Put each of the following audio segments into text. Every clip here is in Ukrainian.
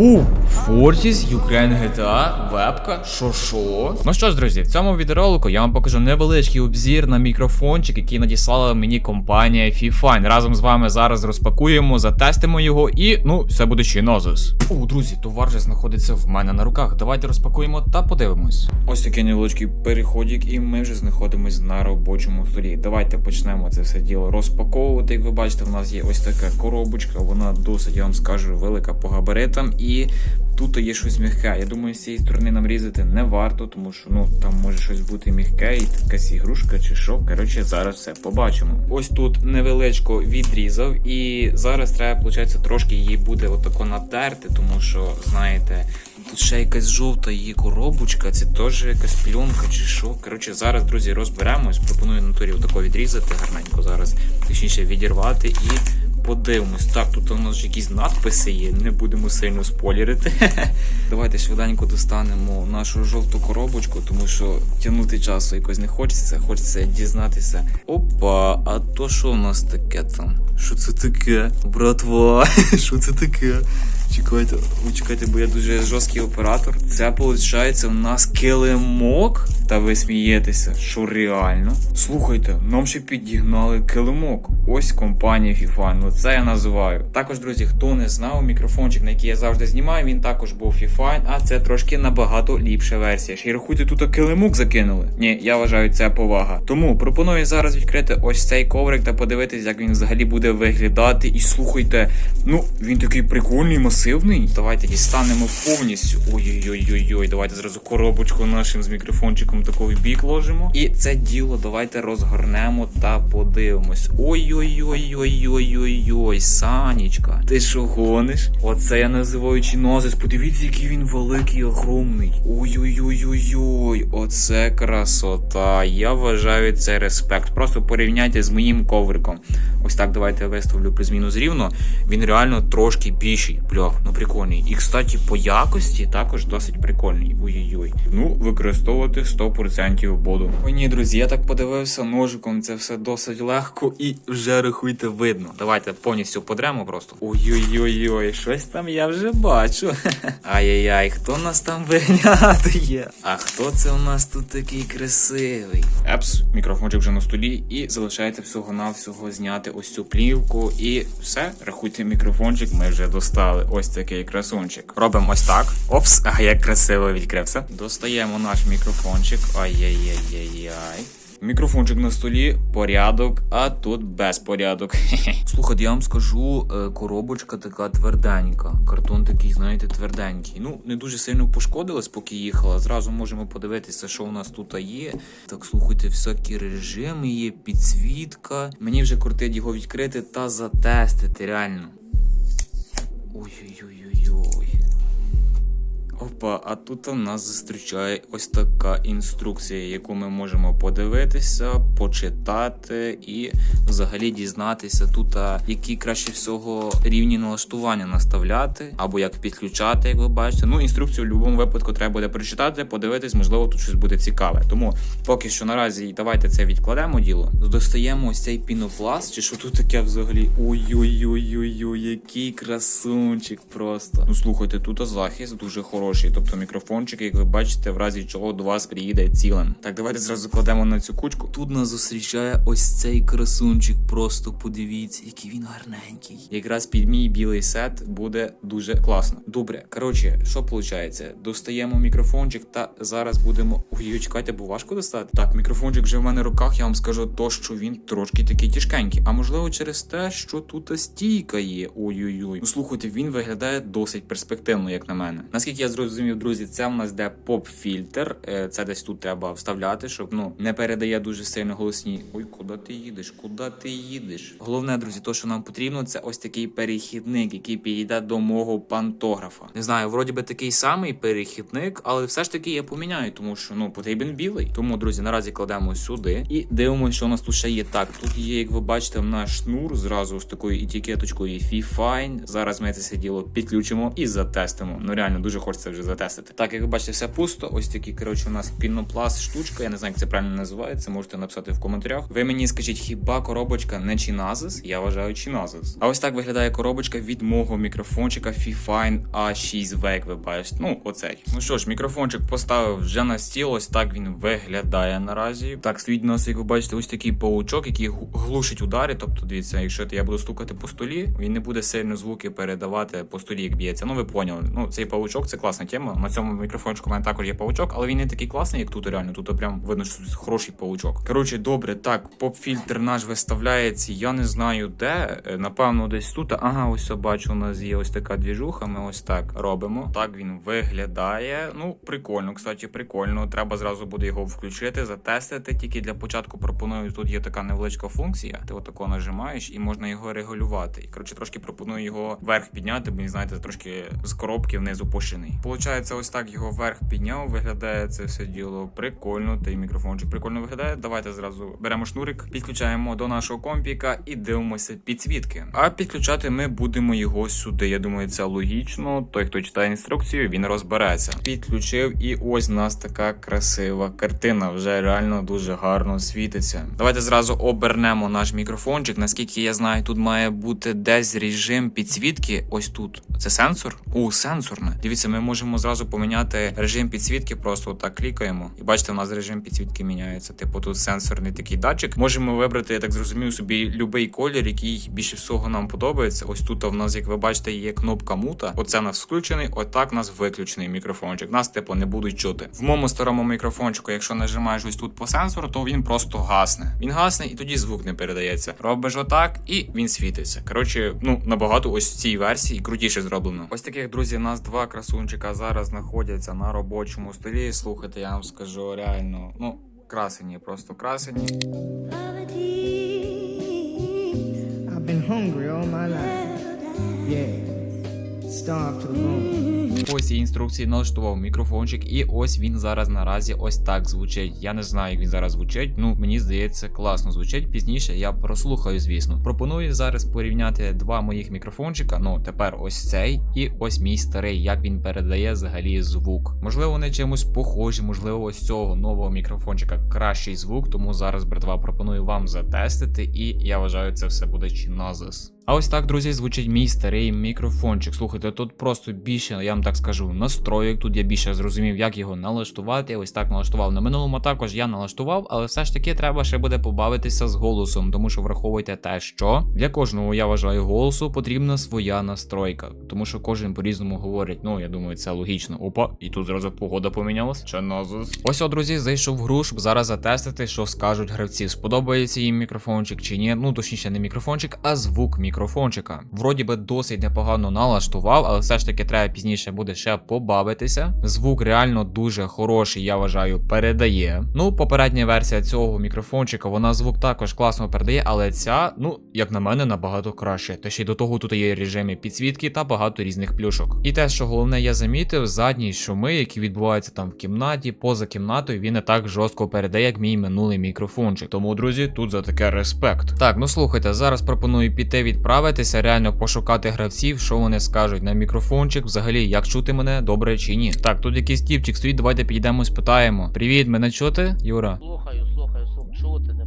У, Fortis, Ukraine GTA, вебка, шо шо? Ну що ж, друзі, в цьому відеоролику я вам покажу невеличкий обзір на мікрофончик, який надіслала мені компанія FIFINE. Разом з вами зараз розпакуємо, затестимо його і, ну, все буде чинозис. О, друзі, товар вже знаходиться в мене на руках. Давайте розпакуємо та подивимось. Ось такий невеличкий переходик, і ми вже знаходимось на робочому столі. Давайте почнемо це все діло розпаковувати. Як ви бачите, в нас є ось така коробочка. Вона досить, я вам скажу, велика по габаритам. І тут є щось м'яке. Я думаю, з цієї сторони нам різати не варто, тому що ну там може щось бути м'яке, і якась ігрушка чи що. Коротше, зараз все побачимо. Ось тут невеличко відрізав, і зараз треба, виходить, трошки її буде отако натерти, тому що, знаєте, тут ще якась жовта її коробочка, це теж якась пленка чи що. Коротше, зараз, друзі, розберемось. Пропоную на турі отако відрізати гарненько зараз, точніше відірвати і. Подивимось, так, тут у нас ж якісь надписи є, не будемо сильно спойлерити. Давайте швиденько достанемо нашу жовту коробочку, тому що тягнути часу якось не хочеться, хочеться дізнатися. Опа, а то що у нас таке там? Що це таке? Братва, що це таке? Чекайте, чекайте, бо я дуже жорсткий оператор. Це виходить у нас килимок. Та ви смієтеся, що реально? Слухайте, нам ще підігнали килимок. Ось компанія FIFA. Ну це я називаю. Також, друзі, хто не знав, мікрофончик, на який я завжди знімаю, він також був FIFA, а це трошки набагато ліпша версія. Ще й рахуйте, тут килимок закинули. Ні, я вважаю це повага. Тому пропоную зараз відкрити ось цей коврик та подивитись, як він взагалі буде виглядати. І слухайте, ну він такий прикольний, масивний. Давайте дістанемо повністю. Ой-ой-ой-ой-ой. Давайте зразу коробочку нашим з мікрофончиком такий бік ложимо. І це діло давайте розгорнемо та подивимось. Ой-ой-ой-ой-ой-ой-ой, Санічка. Ти що гониш? Оце я називаю чинозис. Подивіться, який він великий, огромний. Ой-ой-ой-ой-ой. Оце красота. Я вважаю це респект. Просто порівняйте з моїм ковриком. Ось так давайте я виставлю плюс-мінус рівно. Він реально трошки більший. Бля, ну прикольний. І кстати, по якості також досить прикольний. Ой-ой-ой. Ну, використовувати 100% буду. Ой, ні, друзі, я так подивився ножиком. Це все досить легко і вже рахуйте видно. Давайте повністю подремо просто. Ой-ой-ой-ой, щось там я вже бачу. Ай-яй-яй, хто нас там виглядає? А хто це у нас тут такий красивий? Епс, мікрофончик вже на столі, і залишається всього-навсього зняти ось цю плівку. І все, рахуйте мікрофончик, ми вже достали. Ось такий красунчик. Робимо ось так. Опс, а як красиво відкрився. Достаємо наш мікрофончик. Ай-яй-яй-яй-яй. Мікрофончик на столі, порядок, а тут безпорядок. Слухайте, я вам скажу, е, коробочка така тверденька. Картон такий, знаєте, тверденький. Ну, не дуже сильно пошкодилась, поки їхала. Зразу можемо подивитися, що у нас тут є. Так, слухайте, всякі режими є, підсвітка. Мені вже кортить його відкрити та затестити, реально. Ой-ой-ой-ой-ой. Опа, а тут у нас зустрічає ось така інструкція, яку ми можемо подивитися, почитати і взагалі дізнатися тут, які краще всього рівні налаштування наставляти, або як підключати, як ви бачите. Ну, інструкцію в будь-якому випадку треба буде прочитати, подивитись, можливо, тут щось буде цікаве. Тому поки що наразі давайте це відкладемо діло. Достаємо ось цей пінопласт, чи що тут таке взагалі? Ой-ой-ой-ой-ой, який красунчик просто. Ну слухайте, тут захист дуже хороший. Тобто мікрофончик, як ви бачите, в разі чого до вас приїде цілим. Так, давайте зразу кладемо на цю кучку. Тут нас зустрічає ось цей красунчик. Просто подивіться, який він гарненький. Якраз під мій білий сет буде дуже класно. Добре, коротше, що виходить? Достаємо мікрофончик та зараз будемо. Ой, чекайте, бо важко достати. Так, мікрофончик вже в мене в руках. Я вам скажу то, що він трошки такий тяжкенький. А можливо, через те, що тут стійка є. Ой-ой-ой. Ну слухайте, він виглядає досить перспективно, як на мене. Наскільки я зрозумів, друзі, це в нас де поп-фільтр. Е, Це десь тут треба вставляти, щоб ну не передає дуже сильно голосні. Ой, куди ти їдеш? Куди ти їдеш? Головне, друзі, то, що нам потрібно, це ось такий перехідник, який підійде до мого пантографа. Не знаю, вроді би такий самий перехідник, але все ж таки я поміняю, тому що ну потрібен білий. Тому, друзі, наразі кладемо сюди і дивимося, що у нас тут ще є. Так, тут є, як ви бачите, в наш шнур зразу з такою етикеточкою FIFINE. Зараз ми це діло підключимо і затестимо. Ну реально дуже хочеться вже затестити. Так, як ви бачите, все пусто. Ось такі, коротше, у нас пінопласт штучка. Я не знаю, як це правильно називається. Можете написати в коментарях. Ви мені скажіть, хіба коробочка не Чиназис? Я вважаю Чиназис. А ось так виглядає коробочка від мого мікрофончика Fifine A6V, як ви бачите. Ну, оцей. Ну що ж, мікрофончик поставив вже на стіл. Ось так він виглядає наразі. Так, стоїть у нас, як ви бачите, ось такий паучок, який глушить удари. Тобто, дивіться, якщо я буду стукати по столі, він не буде сильно звуки передавати по столі, як б'ється. Ну, ви поняли. Ну, цей паучок це класна тема. На цьому мікрофончику у мене також є паучок, але він не такий класний, як тут реально. Тут прям видно, що тут хороший паучок. Коротше, добре, так, поп-фільтр наш виставляється. Я не знаю де. Е, Напевно, десь тут. Ага, ось я бачу, у нас є ось така двіжуха. Ми ось так робимо. Так він виглядає. Ну, прикольно, кстати, прикольно. Треба зразу буде його включити, затестити. Тільки для початку пропоную. Тут є така невеличка функція. Ти отако нажимаєш і можна його регулювати. І коротше, трошки пропоную його вверх підняти, бо знаєте, трошки з коробки вниз опущений. Получається, ось так його вверх підняв. Виглядає це все діло прикольно. Та й мікрофончик прикольно виглядає. Давайте зразу беремо шнурик, підключаємо до нашого компіка і дивимося підсвітки. А підключати ми будемо його сюди. Я думаю, це логічно. Той, хто читає інструкцію, він розбереться. Підключив, і ось у нас така красива картина. Вже реально дуже гарно світиться. Давайте зразу обернемо наш мікрофончик. Наскільки я знаю, тут має бути десь режим підсвітки. Ось тут. Це сенсор? У сенсорне. Дивіться, ми можемо зразу поміняти режим підсвітки. Просто отак клікаємо. І бачите, у нас режим підсвітки міняється. Типу тут сенсорний такий датчик. Можемо вибрати, я так зрозумів, собі будь-який колір, який більше всього нам подобається. Ось тут в нас, як ви бачите, є кнопка мута. Оце нас включений, отак нас виключений мікрофончик. Нас, типу, не будуть чути. В моєму старому мікрофончику, якщо нажимаєш ось тут по сенсору, то він просто гасне. Він гасне і тоді звук не передається. Робиш отак, і він світиться. Коротше, ну набагато ось в цій версії крутіше зроблено. Ось таких друзі, нас два красунчика зараз знаходиться на робочому столі. Слухайте, я вам скажу реально, ну. Красені, просто красені. Hungry all my life. Yeah. Starved to the bone. Ось я інструкції налаштував мікрофончик, і ось він зараз наразі ось так звучить. Я не знаю, як він зараз звучить. Ну мені здається, класно звучить. Пізніше я прослухаю, звісно. Пропоную зараз порівняти два моїх мікрофончика. Ну тепер ось цей і ось мій старий, як він передає взагалі звук. Можливо, вони чимось похожі, можливо, ось цього нового мікрофончика кращий звук. Тому зараз, братва, пропоную вам затестити, і я вважаю, це все буде чиназис. А ось так, друзі, звучить мій старий мікрофончик. Слухайте, тут просто більше, я вам так скажу, настроїк. Тут я більше зрозумів, як його налаштувати. Ось так налаштував. На минулому також я налаштував, але все ж таки треба ще буде побавитися з голосом, тому що враховуйте те, що для кожного я вважаю голосу потрібна своя настройка, тому що кожен по-різному говорить. Ну я думаю, це логічно. Опа, і тут зразу погода помінялась. Чи назус? Ось, от, друзі, зайшов в гру, щоб зараз затестити, що скажуть гравці. Сподобається їм мікрофончик чи ні. Ну точніше, не мікрофончик, а звук мікрофончика. Вроді би досить непогано налаштував, але все ж таки треба пізніше буде ще побавитися. Звук реально дуже хороший, я вважаю, передає. Ну, попередня версія цього мікрофончика, вона звук також класно передає, але ця, ну, як на мене, набагато краще. Та ще й до того тут є режими підсвітки та багато різних плюшок. І те, що головне, я замітив, задні шуми, які відбуваються там в кімнаті, поза кімнатою, він не так жорстко передає, як мій минулий мікрофончик. Тому, друзі, тут за таке респект. Так, ну слухайте, зараз пропоную піти відправитися, реально пошукати гравців, що вони скажуть на мікрофончик. Взагалі, як чути мене, добре чи ні. Так, тут якийсь тіпчик стоїть, давайте підійдемо, спитаємо. Привіт, мене чути, Юра? Слухаю.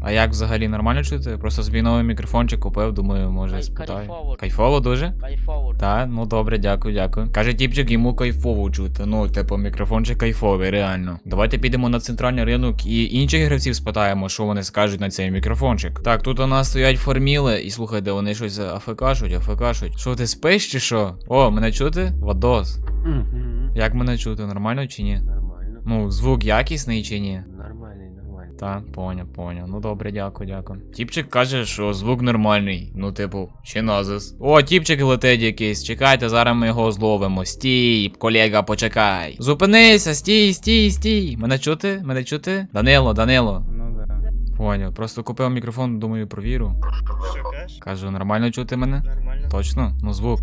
А як взагалі нормально чути? Просто собі новий мікрофончик купив, думаю, може Кай- спитаю. кайфово. Кайфово дуже? Кайфово. Та, ну добре, дякую, дякую. Каже тіпчик, йому кайфово чути. Ну, типу, мікрофончик кайфовий, реально. Давайте підемо на центральний ринок і інших гравців спитаємо, що вони скажуть на цей мікрофончик. Так, тут у нас стоять форміли, і слухайте, вони щось афекашуть, афекашуть. Що ти спиш чи що? О, мене чути? Вадос. Мгм. Як мене чути? Нормально чи ні? Нормально. Ну, звук якісний чи ні? Та, поняв, поняв. Ну добре, дякую, дякую. Тіпчик каже, що звук нормальний. Ну, типу, чи назис. О, тіпчик летить якийсь. Чекайте, зараз ми його зловимо. Стій, колега, почекай. Зупинися, стій, стій, стій. Мене чути? Мене чути? Данило, Данило. Ну да. Поняв. Просто купив мікрофон, думаю, провірю. Що кажеш? Кажу, нормально чути мене? Нормально. Точно? Ну звук.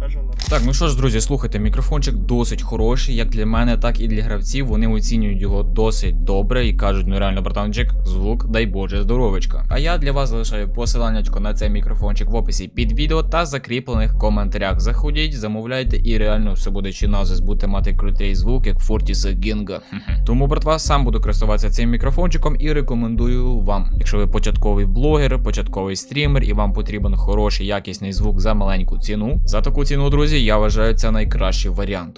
Кажу норм. Так, ну що ж, друзі, слухайте, мікрофончик досить хороший, як для мене, так і для гравців. Вони оцінюють його досить добре і кажуть, ну реально, братанчик, звук, дай Боже, здоровечка. А я для вас залишаю посиланнячко на цей мікрофончик в описі під відео та закріплених коментарях. Заходіть, замовляйте, і реально все буде чи назис буде мати крутий звук, як Фортіса Гінга. Тому, братва, сам буду користуватися цим мікрофончиком і рекомендую вам. Якщо ви початковий блогер, початковий стрімер і вам потрібен хороший якісний звук за маленьку ціну. За таку ціну, друзі, я вважаю це найкращий варіант.